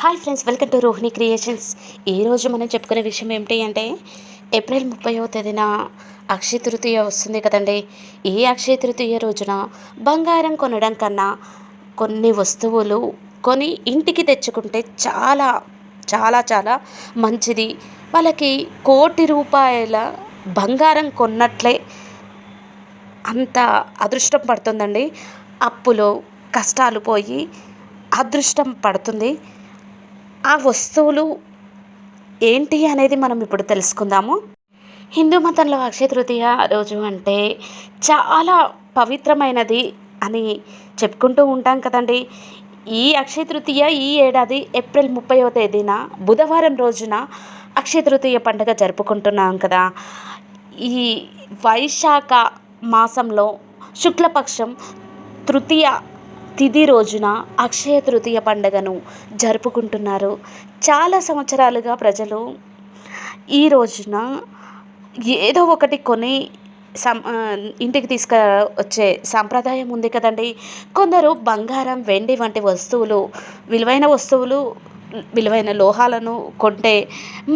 Hi friends welcome to Rohini creations. ఈరోజు మనం చెప్పుకునే విషయం ఏమిటి అంటే ఏప్రిల్ ముప్పైవ తేదీన అక్షయ తృతీయ వస్తుంది కదండి. ఈ అక్షయ తృతీయ రోజున బంగారం కొనడం కన్నా కొన్ని వస్తువులు కొని ఇంటికి తెచ్చుకుంటే చాలా చాలా చాలా మంచిది. వాళ్ళకి కోటి రూపాయల బంగారం కొన్నట్లే అంత అదృష్టం పడుతుందండి. అప్పులు కష్టాలు పోయి అదృష్టం పడుతుంది. ఆ వస్తువులు ఏంటి అనేది మనం ఇప్పుడు తెలుసుకుందాము. హిందూ మతంలో అక్షయ తృతీయ రోజు అంటే చాలా పవిత్రమైనది అని చెప్పుకుంటూ ఉంటాం కదండి. ఈ అక్షయ తృతీయ ఈ ఏడాది ఏప్రిల్ ముప్పైవ తేదీన బుధవారం రోజున అక్షయ తృతీయ పండుగ జరుపుకుంటున్నాం కదా. ఈ వైశాఖ మాసంలో శుక్లపక్షం తృతీయ తిది రోజున అక్షయ తృతీయ పండుగను జరుపుకుంటున్నారు. చాలా సంవత్సరాలుగా ప్రజలు ఈ రోజున ఏదో ఒకటి కొని సం ఇంటికి తీసుక వచ్చే సాంప్రదాయం ఉంది కదండి. కొందరు బంగారం వెండి వంటి వస్తువులు విలువైన వస్తువులు విలువైన లోహాలను కొంటే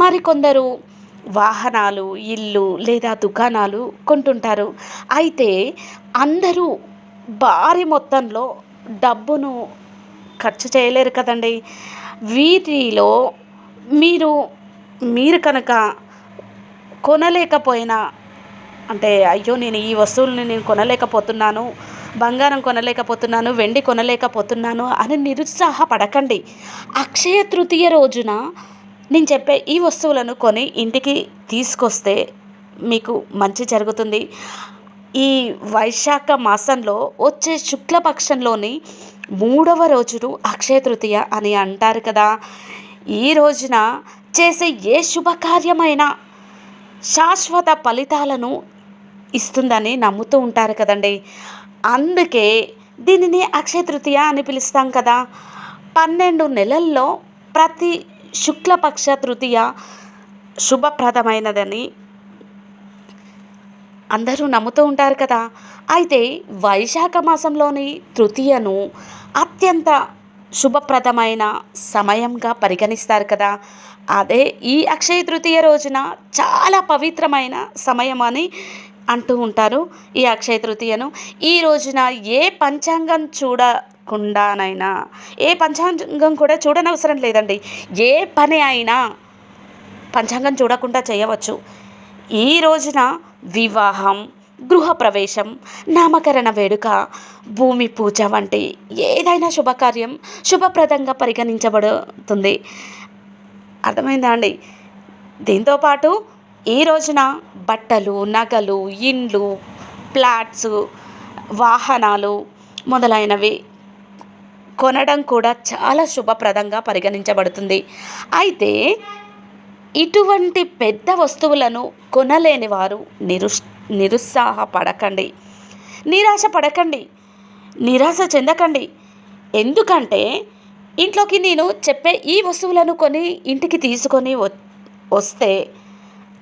మరికొందరు వాహనాలు ఇల్లు లేదా దుకాణాలు కొంటుంటారు. అయితే అందరూ భారీ మొత్తంలో డబ్బును ఖర్చు చేయలేరు కదండి. వీటిలో మీరు మీరు కనుక కొనలేకపోయినా అంటే అయ్యో నేను ఈ వస్తువుల్ని నేను కొనలేకపోతున్నాను బంగారం కొనలేకపోతున్నాను వెండి కొనలేకపోతున్నాను అని నిరుత్సాహపడకండి. అక్షయ తృతీయ రోజున నేను చెప్పే ఈ వస్తువులను కొని ఇంటికి తీసుకొస్తే మీకు మంచి జరుగుతుంది. ఈ వైశాఖ మాసంలో వచ్చే శుక్లపక్షంలోని మూడవ రోజును అక్షయ తృతీయ అని అంటారు కదా. ఈ రోజున చేసే ఏ శుభకార్యమైనా శాశ్వత ఫలితాలను ఇస్తుందని నమ్ముతూ ఉంటారు కదండి. అందుకే దీనిని అక్షయ తృతీయ అని పిలుస్తాం కదా. పన్నెండు నెలల్లో ప్రతి శుక్లపక్ష తృతీయ శుభప్రదమైనదని అందరూ నమ్ముతూ ఉంటారు కదా. అయితే వైశాఖ మాసంలోని తృతీయను అత్యంత శుభప్రదమైన సమయంగా పరిగణిస్తారు కదా. అదే ఈ అక్షయ తృతీయ రోజున చాలా పవిత్రమైన సమయం అని అంటూ ఉంటారు ఈ అక్షయ తృతీయను. ఈ రోజున ఏ పంచాంగం చూడకుండానైనా ఏ పంచాంగం కూడా చూడనవసరం లేదండి. ఏ పని అయినా పంచాంగం చూడకుండా చేయవచ్చు. ఈ రోజున వివాహం గృహప్రవేశం నామకరణ వేడుక భూమి పూజ వంటి ఏదైనా శుభకార్యం శుభప్రదంగా పరిగణించబడుతుంది. అర్థమైందా అండి? దీంతోపాటు ఈ రోజున బట్టలు నగలు ఇండ్లు ప్లాట్స్ వాహనాలు మొదలైనవి కొనడం కూడా చాలా శుభప్రదంగా పరిగణించబడుతుంది. అయితే ఇటువంటి పెద్ద వస్తువులను కొనలేని వారు నిరుష్ నిరుత్సాహపడకండి. నిరాశ పడకండి నిరాశ చెందకండి. ఎందుకంటే ఇంట్లోకి నేను చెప్పే ఈ వస్తువులను కొని ఇంటికి తీసుకొని వస్తే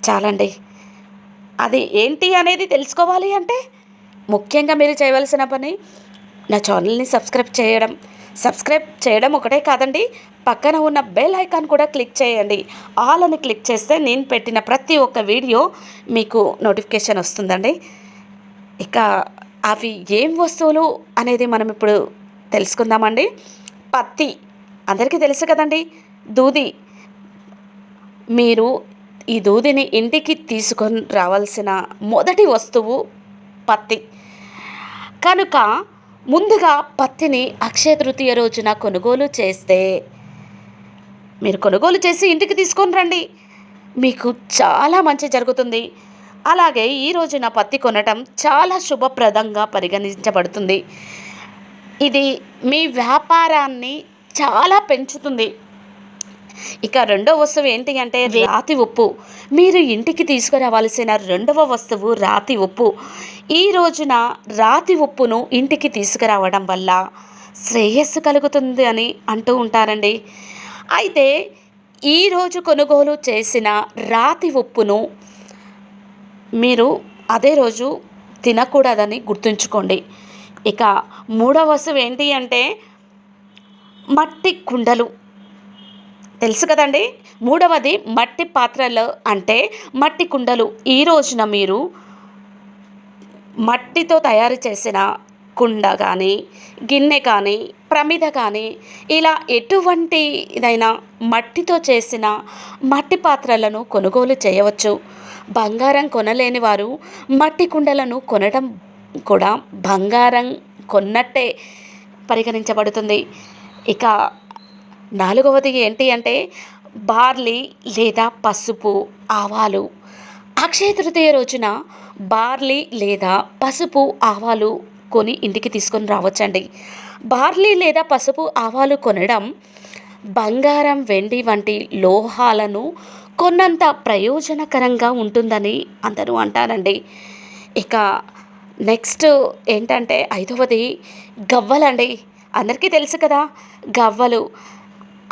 చాలండి. అది ఏంటి అనేది తెలుసుకోవాలి అంటే ముఖ్యంగా మీరు చేయవలసిన పని నా ఛానల్ని సబ్స్క్రైబ్ చేయడం సబ్స్క్రైబ్ చేయడం ఒకటే కాదండి. పక్కన ఉన్న బెల్ ఐకాన్ కూడా క్లిక్ చేయండి. ఆల్ అని క్లిక్ చేస్తే నేను పెట్టిన ప్రతి ఒక్క వీడియో మీకు నోటిఫికేషన్ వస్తుందండి. ఇక అవి ఏం వస్తువులు అనేది మనం ఇప్పుడు తెలుసుకుందామండి. పత్తి. అందరికీ తెలుసు కదండి. దూది. మీరు ఈ దూదిని ఇంటికి తీసుకొని రావాల్సిన మొదటి వస్తువు పత్తి. కనుక ముందుగా పత్తిని అక్షయ తృతీయ రోజున కొనుగోలు చేస్తే మీరు కొనుగోలు చేసి ఇంటికి తీసుకొని రండి. మీకు చాలా మంచి జరుగుతుంది. అలాగే ఈ రోజున పత్తి కొనటం చాలా శుభప్రదంగా పరిగణించబడుతుంది. ఇది మీ వ్యాపారాన్ని చాలా పెంచుతుంది. ఇక రెండవ వస్తువు ఏంటి అంటే రాతి ఉప్పు. మీరు ఇంటికి తీసుకురావాల్సిన రెండవ వస్తువు రాతి ఉప్పు. ఈ రోజున రాతి ఉప్పును ఇంటికి తీసుకురావడం వల్ల శ్రేయస్సు కలుగుతుంది అని అంటూ ఉంటారండి. అయితే ఈరోజు కొనుగోలు చేసిన రాతి ఉప్పును మీరు అదే రోజు తినకూడదని గుర్తుంచుకోండి. ఇక మూడవ వస్తువు ఏంటి అంటే మట్టి కుండలు. తెలుసు కదండి? మూడవది మట్టి పాత్రలు అంటే మట్టి కుండలు. ఈ రోజున మీరు మట్టితో తయారు చేసిన కుండ కానీ గిన్నె కానీ ప్రమిద కానీ ఇలా ఎటువంటి ఇదైనా మట్టితో చేసిన మట్టి పాత్రలను కొనుగోలు చేయవచ్చు. బంగారం కొనలేని వారు మట్టి కుండలను కొనడం కూడా బంగారం కొన్నట్టే పరిగణించబడుతుంది. ఇక నాలుగవది ఏంటి అంటే బార్లీ లేదా పసుపు ఆవాలు. అక్షయ తృతీయ రోజున బార్లీ లేదా పసుపు ఆవాలు కొని ఇంటికి తీసుకొని రావచ్చండి. బార్లీ లేదా పసుపు ఆవాలు కొనడం బంగారం వెండి వంటి లోహాలను కొన్నంత ప్రయోజనకరంగా ఉంటుందని అందరూ అంటారండి. ఇక నెక్స్ట్ ఏంటంటే ఐదవది గవ్వలండి. అందరికీ తెలుసు కదా గవ్వలు.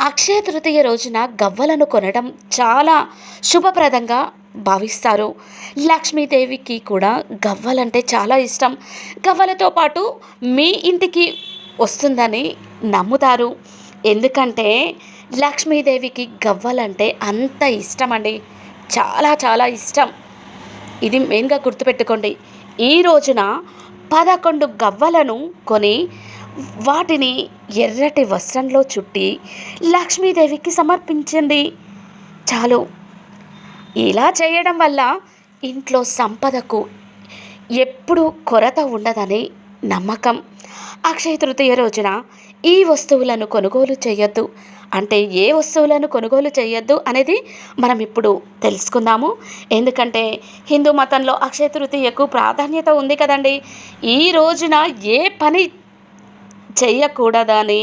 అక్షయ తృతీయ రోజున గవ్వలను కొనడం చాలా శుభప్రదంగా భావిస్తారు. లక్ష్మీదేవికి కూడా గవ్వలంటే చాలా ఇష్టం. గవ్వలతో పాటు మీ ఇంటికి వస్తుందని నమ్ముతారు. ఎందుకంటే లక్ష్మీదేవికి గవ్వలంటే అంత ఇష్టం అండి చాలా చాలా ఇష్టం. ఇది మెయిన్గా గుర్తుపెట్టుకోండి. ఈ రోజున పదకొండు గవ్వలను కొని వాటిని ఎర్రటి వస్త్రంలో చుట్టి లక్ష్మీదేవికి సమర్పించింది. చాలు. ఇలా చేయడం వల్ల ఇంట్లో సంపదకు ఎప్పుడు కొరత ఉండదని నమ్మకం. అక్షయ తృతీయ రోజున ఈ వస్తువులను కొనుగోలు చేయొద్దు. అంటే ఏ వస్తువులను కొనుగోలు చేయొద్దు అనేది మనం ఇప్పుడు తెలుసుకుందాము. ఎందుకంటే హిందూ మతంలో అక్షయ తృతీయకు ప్రాధాన్యత ఉంది కదండి. ఈ రోజున ఏ పని చేయకూడదని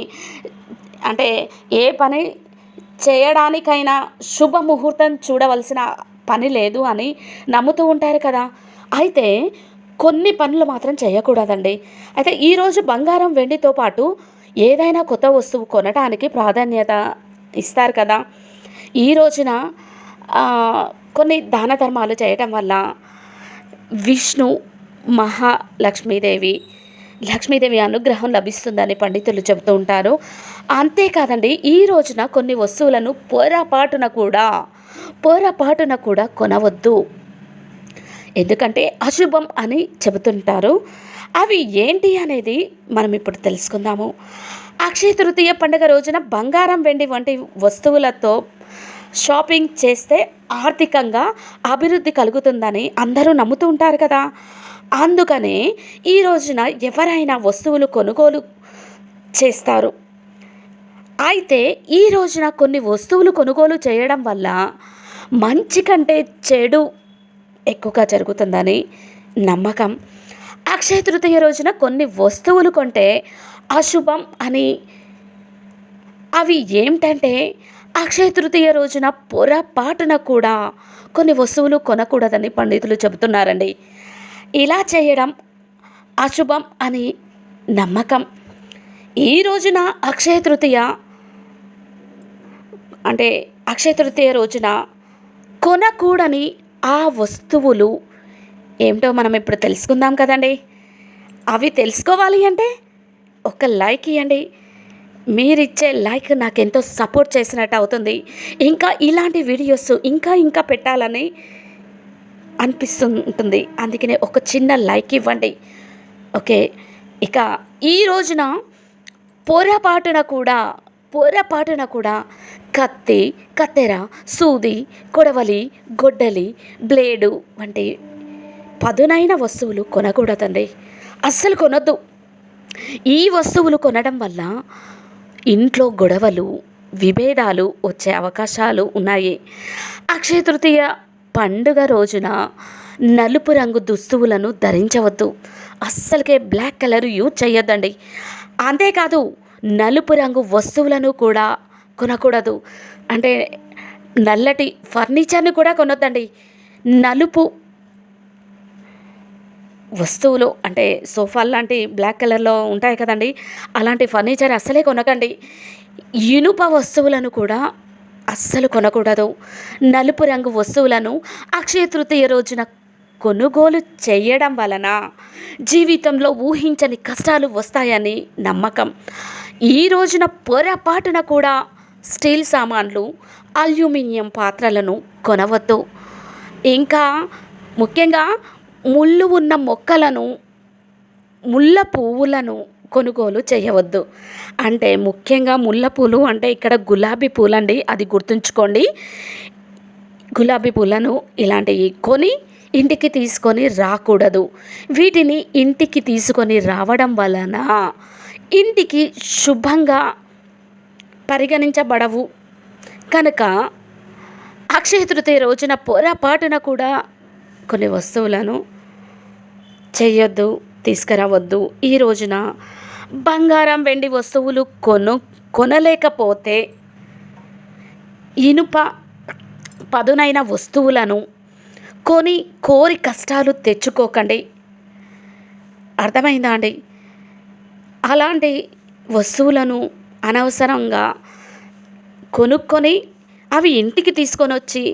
అంటే ఏ పని చేయడానికైనా శుభముహూర్తం చూడవలసిన పని లేదు అని నమ్ముతూ ఉంటారు కదా. అయితే కొన్ని పనులు మాత్రం చేయకూడదండి అయితే ఈరోజు బంగారం వెండితో పాటు ఏదైనా కొత్త వస్తువు కొనడానికి ప్రాధాన్యత ఇస్తారు కదా. ఈ రోజున కొన్ని దాన ధర్మాలు చేయటం వల్ల విష్ణు మహాలక్ష్మీదేవి లక్ష్మీదేవి అనుగ్రహం లభిస్తుందని పండితులు చెబుతూ ఉంటారు. అంతేకాదండి ఈ రోజున కొన్ని వస్తువులను పొరపాటున కూడా పొరపాటున కూడా కొనవద్దు. ఎందుకంటే అశుభం అని చెబుతుంటారు. అవి ఏంటి అనేది మనం ఇప్పుడు తెలుసుకుందాము. అక్షయ తృతీయ పండుగ రోజున బంగారం వెండి వంటి వస్తువులతో షాపింగ్ చేస్తే ఆర్థికంగా అభివృద్ధి కలుగుతుందని అందరూ నమ్ముతూ ఉంటారు కదా. అందుకనే ఈ రోజున ఎవరైనా వస్తువులు కొనుగోలు చేస్తారు. అయితే ఈ రోజున కొన్ని వస్తువులు కొనుగోలు చేయడం వల్ల మంచి కంటే చెడు ఎక్కువగా జరుగుతుందని నమ్మకం. అక్షయ తృతీయ రోజున కొన్ని వస్తువులు కొంటే అశుభం అని. అవి ఏమిటంటే అక్షయ తృతీయ రోజున పొరపాటున కూడా కొన్ని వస్తువులు కొనకూడదని పండితులు చెబుతున్నారండి. ఇలా చేయడం అశుభం అని నమ్మకం. ఈ రోజున అక్షయ తృతీయ అంటే అక్షయ తృతీయ రోజున కొనకూడని ఆ వస్తువులు ఏమిటో మనం ఇప్పుడు తెలుసుకుందాం కదండి. అవి తెలుసుకోవాలి అంటే ఒక లైక్ ఇవ్వండి మీరిచ్చే లైక్ నాకు ఎంతో సపోర్ట్ చేసినట్టు అవుతుంది. ఇంకా ఇలాంటి వీడియోస్ ఇంకా ఇంకా పెట్టాలని అనిపిస్తుంటుంది. అందుకనే ఒక చిన్న లైక్ ఇవ్వండి. ఓకే. ఇక ఈ రోజున పొరపాటున కూడా పొరపాటున కూడా కత్తి కత్తెర సూది కొడవలి గొడ్డలి బ్లేడు వంటి పదునైన వస్తువులు కొనకూడదండి. అస్సలు కొనొద్దు. ఈ వస్తువులు కొనడం వల్ల ఇంట్లో గొడవలు విభేదాలు వచ్చే అవకాశాలు ఉన్నాయి. అక్షయ తృతీయ పండుగ రోజున నలుపు రంగు దుస్తువులను ధరించవద్దు. అస్సలకే బ్లాక్ కలర్ యూజ్ చేయొద్దండి అంతేకాదు నలుపు రంగు వస్తువులను కూడా కొనకూడదు. అంటే నల్లటి ఫర్నిచర్ని కూడా కొనొద్దండి. నలుపు వస్తువులు అంటే సోఫాలు లాంటి బ్లాక్ కలర్లో ఉంటాయి కదండి. అలాంటి ఫర్నిచర్ అస్సలే కొనకండి. ఇనుప వస్తువులను కూడా అస్సలు కొనకూడదు. నలుపు రంగు వస్తువులను అక్షయ తృతీయ రోజున కొనుగోలు చేయడం వలన జీవితంలో ఊహించని కష్టాలు వస్తాయని నమ్మకం. ఈ రోజున పొరపాటున కూడా స్టీల్ సామాన్లు అల్యూమినియం పాత్రలను కొనవద్దు. ఇంకా ముఖ్యంగా ముళ్ళు ఉన్న మొక్కలను ముళ్ళ పువ్వులను కొనుగోలు చేయవద్దు. అంటే ముఖ్యంగా ముళ్ళ పూలు అంటే ఇక్కడ గులాబీ పూలండి అది గుర్తుంచుకోండి. గులాబీ పూలను ఇలాంటివి కొని ఇంటికి తీసుకొని రాకూడదు. వీటిని ఇంటికి తీసుకొని రావడం వలన ఇంటికి శుభంగా పరిగణించబడవు. కనుక అక్షయ తృతీయ రోజున పొరపాటున కూడా కొన్ని వస్తువులను చేయొద్దు తీసుకురావద్దు. ఈ రోజున బంగారం వెండి వస్తువులు కొను కొనలేకపోతే ఇనుప పదునైన వస్తువులను కొని కోరి కష్టాలు తెచ్చుకోకండి. అర్థమైందా అండి? అలాంటి వస్తువులను అనవసరంగా కొనుక్కొని అవి ఇంటికి తీసుకొని వచ్చి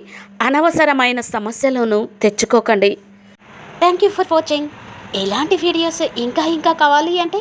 అనవసరమైన సమస్యలను తెచ్చుకోకండి. థ్యాంక్ యూ ఫర్ వాచింగ్ ఎలాంటి వీడియోస్ ఇంకా ఇంకా కావాలి అంటే